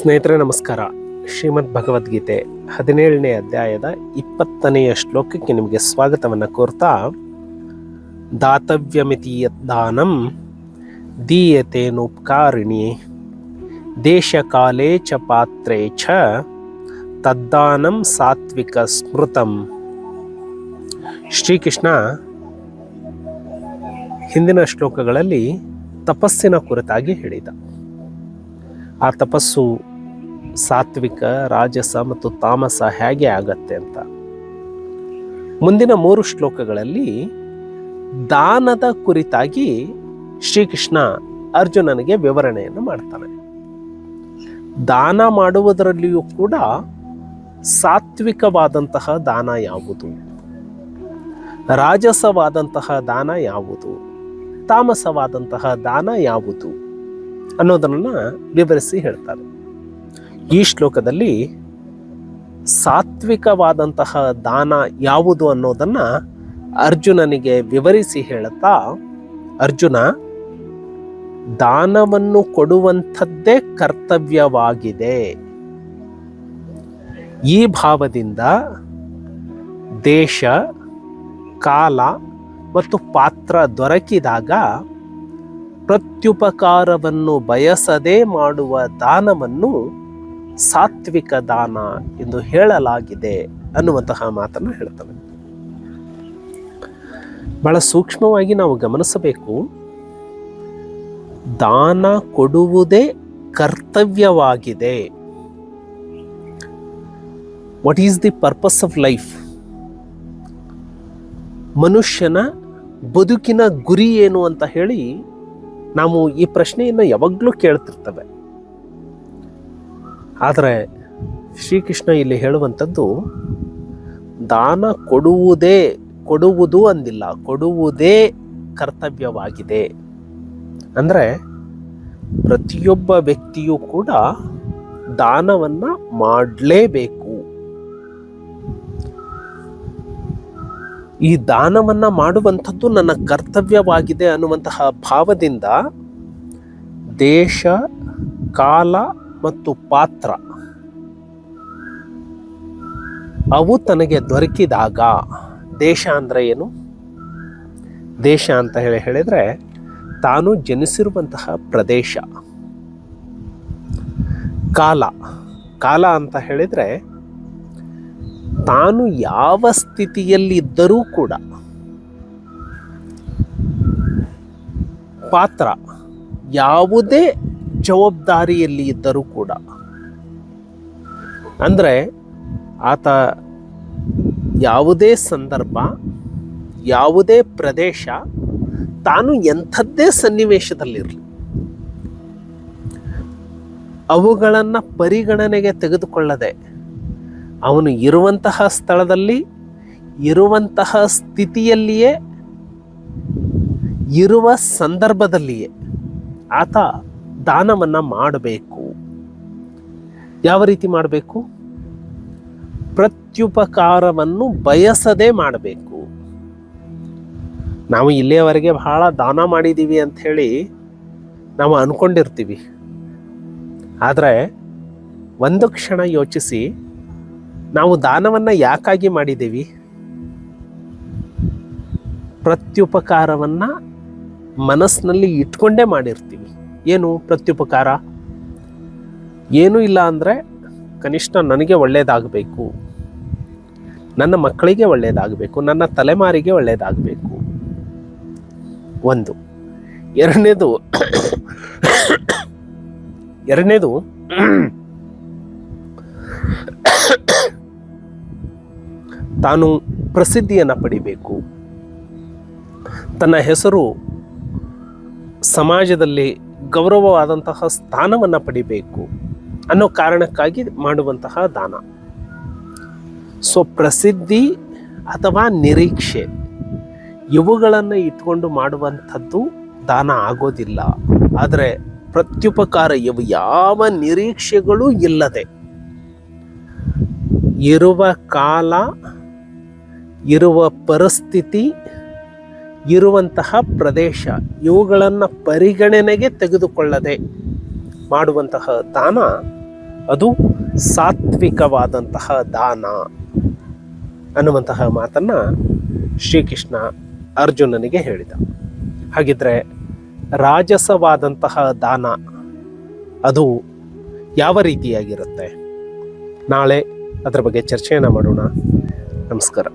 ಸ್ನೇಹಿತರೆ, ನಮಸ್ಕಾರ. ಶ್ರೀಮದ್ ಭಗವದ್ಗೀತೆ ಹದಿನೇಳನೇ ಅಧ್ಯಾಯದ ಇಪ್ಪತ್ತನೆಯ ಶ್ಲೋಕಕ್ಕೆ ನಿಮಗೆ ಸ್ವಾಗತವನ್ನು ಕೋರ್ತಾ ದಾತವ್ಯಮಿತಿ ದಾನಂ ದೀಯತೇನುಪಕಾರಿಣಿ ದೇಶಕಾಲೇ ಚ ಪಾತ್ರೆ ಚ, ತದ್ದಾನಂ ಸಾತ್ವಿಕ ಸ್ಮೃತಂ. ಶ್ರೀಕೃಷ್ಣ ಹಿಂದಿನ ಶ್ಲೋಕಗಳಲ್ಲಿ ತಪಸ್ಸಿನ ಕುರಿತಾಗಿ ಹೇಳಿದ. ಆ ತಪಸ್ಸು ಸಾತ್ವಿಕ, ರಾಜಸ ಮತ್ತು ತಾಮಸ ಹೇಗೆ ಆಗತ್ತೆ ಅಂತ. ಮುಂದಿನ ಮೂರು ಶ್ಲೋಕಗಳಲ್ಲಿ ದಾನದ ಕುರಿತಾಗಿ ಶ್ರೀಕೃಷ್ಣ ಅರ್ಜುನನಿಗೆ ವಿವರಣೆಯನ್ನು ಮಾಡ್ತಾನೆ. ದಾನ ಮಾಡುವುದರಲ್ಲಿಯೂ ಕೂಡ ಸಾತ್ವಿಕವಾದಂತಹ ದಾನ ಯಾವುದು? ರಾಜಸವಾದಂತಹ ದಾನ ಯಾವುದು? ತಾಮಸವಾದಂತಹ ದಾನ ಯಾವುದು? ಅನ್ನೋದನ್ನು ವಿವರಿಸಿ ಹೇಳ್ತಾರೆ. ಈ ಶ್ಲೋಕದಲ್ಲಿ ಸಾತ್ವಿಕವಾದಂತಹ ದಾನ ಯಾವುದು ಅನ್ನೋದನ್ನ ಅರ್ಜುನನಿಗೆ ವಿವರಿಸಿ ಹೇಳುತ್ತಾ, ಅರ್ಜುನ, ದಾನವನ್ನು ಕೊಡುವಂಥದ್ದೇ ಕರ್ತವ್ಯವಾಗಿದೆ. ಈ ಭಾವದಿಂದ ದೇಶ, ಕಾಲ ಮತ್ತು ಪಾತ್ರ ದೊರಕಿದಾಗ ಪ್ರತ್ಯುಪಕಾರವನ್ನು ಬಯಸದೆ ಮಾಡುವ ದಾನವನ್ನು ಸಾತ್ವಿಕ ದಾನ ಎಂದು ಹೇಳಲಾಗಿದೆ ಅನ್ನುವಂತಹ ಮಾತನ್ನು ಹೇಳ್ತವೆ. ಬಹಳ ಸೂಕ್ಷ್ಮವಾಗಿ ನಾವು ಗಮನಿಸಬೇಕು. ದಾನ ಕೊಡುವುದೇ ಕರ್ತವ್ಯವಾಗಿದೆ. What is the purpose of life ಮನುಷ್ಯನ ಬದುಕಿನ ಗುರಿ ಏನು ಅಂತ ಹೇಳಿ ನಾವು ಈ ಪ್ರಶ್ನೆಯನ್ನು ಯಾವಾಗಲೂ ಕೇಳ್ತಿರ್ತವೆ. ಆದರೆ ಶ್ರೀಕೃಷ್ಣ ಇಲ್ಲಿ ಹೇಳುವಂಥದ್ದು, ದಾನ ಕೊಡುವುದೇ, ಕೊಡುವುದು ಅಂದಿಲ್ಲ, ಕೊಡುವುದೇ ಕರ್ತವ್ಯವಾಗಿದೆ. ಅಂದರೆ ಪ್ರತಿಯೊಬ್ಬ ವ್ಯಕ್ತಿಯೂ ಕೂಡ ದಾನವನ್ನು ಮಾಡಲೇಬೇಕು. ಈ ದಾನವನ್ನು ಮಾಡುವಂಥದ್ದು ನನ್ನ ಕರ್ತವ್ಯವಾಗಿದೆ ಅನ್ನುವಂತಹ ಭಾವದಿಂದ ದೇಶ, ಕಾಲ ಮತ್ತು ಪಾತ್ರ. ಅವು ತನಗೆ ದೊರಕಿದಾಗ ದೇಶ ಅಂದರೆ ಏನು? ದೇಶ ಅಂತ ಹೇಳಿ ಹೇಳಿದರೆ ತಾನು ಜನಿಸಿರುವಂತಹ ಪ್ರದೇಶ. ಕಾಲ. ಕಾಲ ಅಂತ ಹೇಳಿದರೆ ತಾನು ಯಾವ ಸ್ಥಿತಿಯಲ್ಲಿದ್ದರೂ ಕೂಡ. ಪಾತ್ರ. ಯಾವುದೇ ಜವಾಬ್ದಾರಿಯಲ್ಲಿ ಇದ್ದರೂ ಕೂಡ. ಅಂದರೆ ಆತ ಯಾವುದೇ ಸಂದರ್ಭ, ಯಾವುದೇ ಪ್ರದೇಶ ತಾನು ಎಂಥದ್ದೇ ಸನ್ನಿವೇಶದಲ್ಲಿರಲಿ. ಅವುಗಳನ್ನು ಪರಿಗಣನೆಗೆ ತೆಗೆದುಕೊಳ್ಳದೆ ಅವನು ಇರುವಂತಹ ಸ್ಥಳದಲ್ಲಿ, ಇರುವಂತಹ ಸ್ಥಿತಿಯಲ್ಲಿಯೇ, ಇರುವ ಸಂದರ್ಭದಲ್ಲಿಯೇ ಆತ ದಾನವನ್ನ ಮಾಡಬೇಕು. ಯಾವ ರೀತಿ ಮಾಡಬೇಕು? ಪ್ರತ್ಯುಪಕಾರವನ್ನು ಬಯಸದೆ ಮಾಡಬೇಕು. ನಾವು ಇಲ್ಲಿಯವರೆಗೆ ಬಹಳ ದಾನ ಮಾಡಿದ್ದೀವಿ ಅಂತ ಹೇಳಿ ನಾವು ಅನ್ಕೊಂಡಿರ್ತೀವಿ. ಆದರೆ ಒಂದು ಕ್ಷಣ ಯೋಚಿಸಿ, ನಾವು ದಾನವನ್ನು ಯಾಕಾಗಿ ಮಾಡಿದ್ದೀವಿ ಪ್ರತ್ಯುಪಕಾರವನ್ನು ಮನಸ್ಸಿನಲ್ಲಿ ಇಟ್ಕೊಂಡೇ ಮಾಡಿರ್ತೀವಿ. ಏನು ಪ್ರತ್ಯುಪಕಾರ? ಏನೂ ಇಲ್ಲ ಅಂದರೆ ಕನಿಷ್ಠ ನನಗೆ ಒಳ್ಳೆಯದಾಗಬೇಕು ನನ್ನ ಮಕ್ಕಳಿಗೆ ಒಳ್ಳೆಯದಾಗಬೇಕು ನನ್ನ ತಲೆಮಾರಿಗೆ ಒಳ್ಳೆಯದಾಗಬೇಕು ಒಂದು. ಎರಡನೇದು ಎರಡನೇದು ತಾನು ಪ್ರಸಿದ್ಧಿಯನ್ನು ಪಡಿಬೇಕು. ತನ್ನ ಹೆಸರು ಸಮಾಜದಲ್ಲಿ ಗೌರವವಾದಂತಹ ಸ್ಥಾನವನ್ನು ಪಡಿಬೇಕು ಅನ್ನೋ ಕಾರಣಕ್ಕಾಗಿ ಮಾಡುವಂತಹ ದಾನ. ಸೊ ಪ್ರಸಿದ್ಧಿ ಅಥವಾ ನಿರೀಕ್ಷೆ, ಇವುಗಳನ್ನು ಇಟ್ಕೊಂಡು ಮಾಡುವಂಥದ್ದು ದಾನ ಆಗೋದಿಲ್ಲ. ಆದರೆ ಪ್ರತ್ಯುಪಕಾರ ಇವು ಯಾವ ನಿರೀಕ್ಷೆಗಳು ಇಲ್ಲದೆ, ಇರುವ ಕಾಲ, ಇರುವ ಪರಿಸ್ಥಿತಿ ಇರುವಂತಹ ಪ್ರದೇಶ ಇವುಗಳನ್ನು ಪರಿಗಣನೆಗೆ ತೆಗೆದುಕೊಳ್ಳದೆ ಮಾಡುವಂತಹ ದಾನ, ಅದು ಸಾತ್ವಿಕವಾದಂತಹ ದಾನ ಅನ್ನುವಂತಹ ಮಾತನ್ನು ಶ್ರೀಕೃಷ್ಣ ಅರ್ಜುನನಿಗೆ ಹೇಳಿದ. ಹಾಗಿದ್ರೆ ರಾಜಸವಾದಂತಹ ದಾನ, ಅದು ಯಾವ ರೀತಿಯಾಗಿರುತ್ತೆ? ನಾಳೆ ಅದರ ಬಗ್ಗೆ ಚರ್ಚೆಯನ್ನು ಮಾಡೋಣ. ನಮಸ್ಕಾರ.